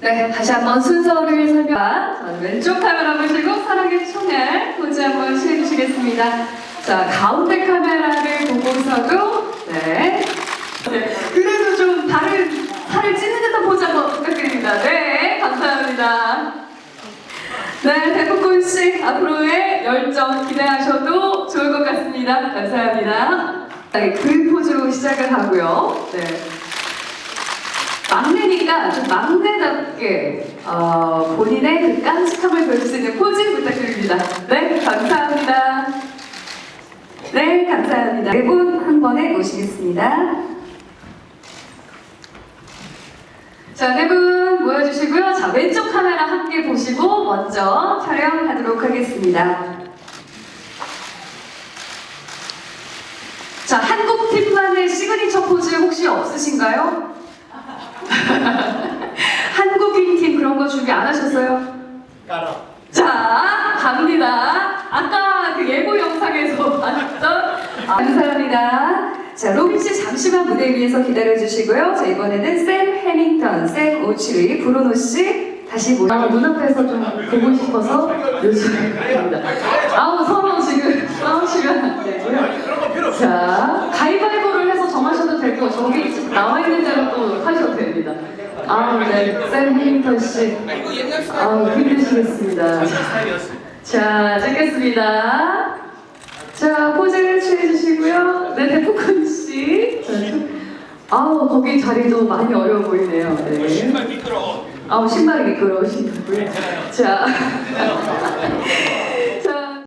네, 다시 한번 순서를 설명. 자, 왼쪽 카메라 보시고 사랑의 총알 포즈 한번 취해 주시겠습니다. 자, 가운데 카메라를 보고서도 네. 네, 그래도 좀 다른 살을 찌는 듯한 포즈 한번 부탁드립니다. 네, 감사합니다. 네, 대포콘 씨 앞으로의 열정 기대하셔도 좋을 것 같습니다. 감사합니다. 네, 그 포즈로 시작을 하고요. 네. 막내니까 좀 막내답게 어, 본인의 그 깜찍함을 보여줄 수 있는 포즈 부탁드립니다. 네, 감사합니다. 네, 감사합니다. 네 분 한 번에 모시겠습니다. 자, 네 분 모여주시고요. 자, 왼쪽 카메라 함께 보시고 먼저 촬영하도록 하겠습니다. 자, 한국 팀만의 시그니처 포즈 혹시 없으신가요? 한국인 팀 그런 거 준비 안 하셨어요? 깔아. 자, 갑니다. 아까 그 예고 영상에서 봤던 아, 감사합니다. 자, 로빈 씨 잠시만 무대 위에서 기다려 주시고요. 자, 이번에는 샘 해밍턴, 샘 오치리, 브루노 씨 다시 모여. 아, 눈앞에서 좀 보고 싶어서 요즘에 갑니다. 아우 서로 지금 싸우시면 안 되고요. 자, 되고 저기 나와 있는 대로 또 하셔도 됩니다. 아, 네, 샘 해밍턴 씨. 아, 힘드시겠습니다. 자, 찍겠습니다. 자, 포즈를 취해주시고요. 네, 대포콘 씨. 자, 아우, 거기 자리도 많이 어려워 보이네요. 네. 신발 미끄러워. 아우, 신발이 미끄러우시고요. 자,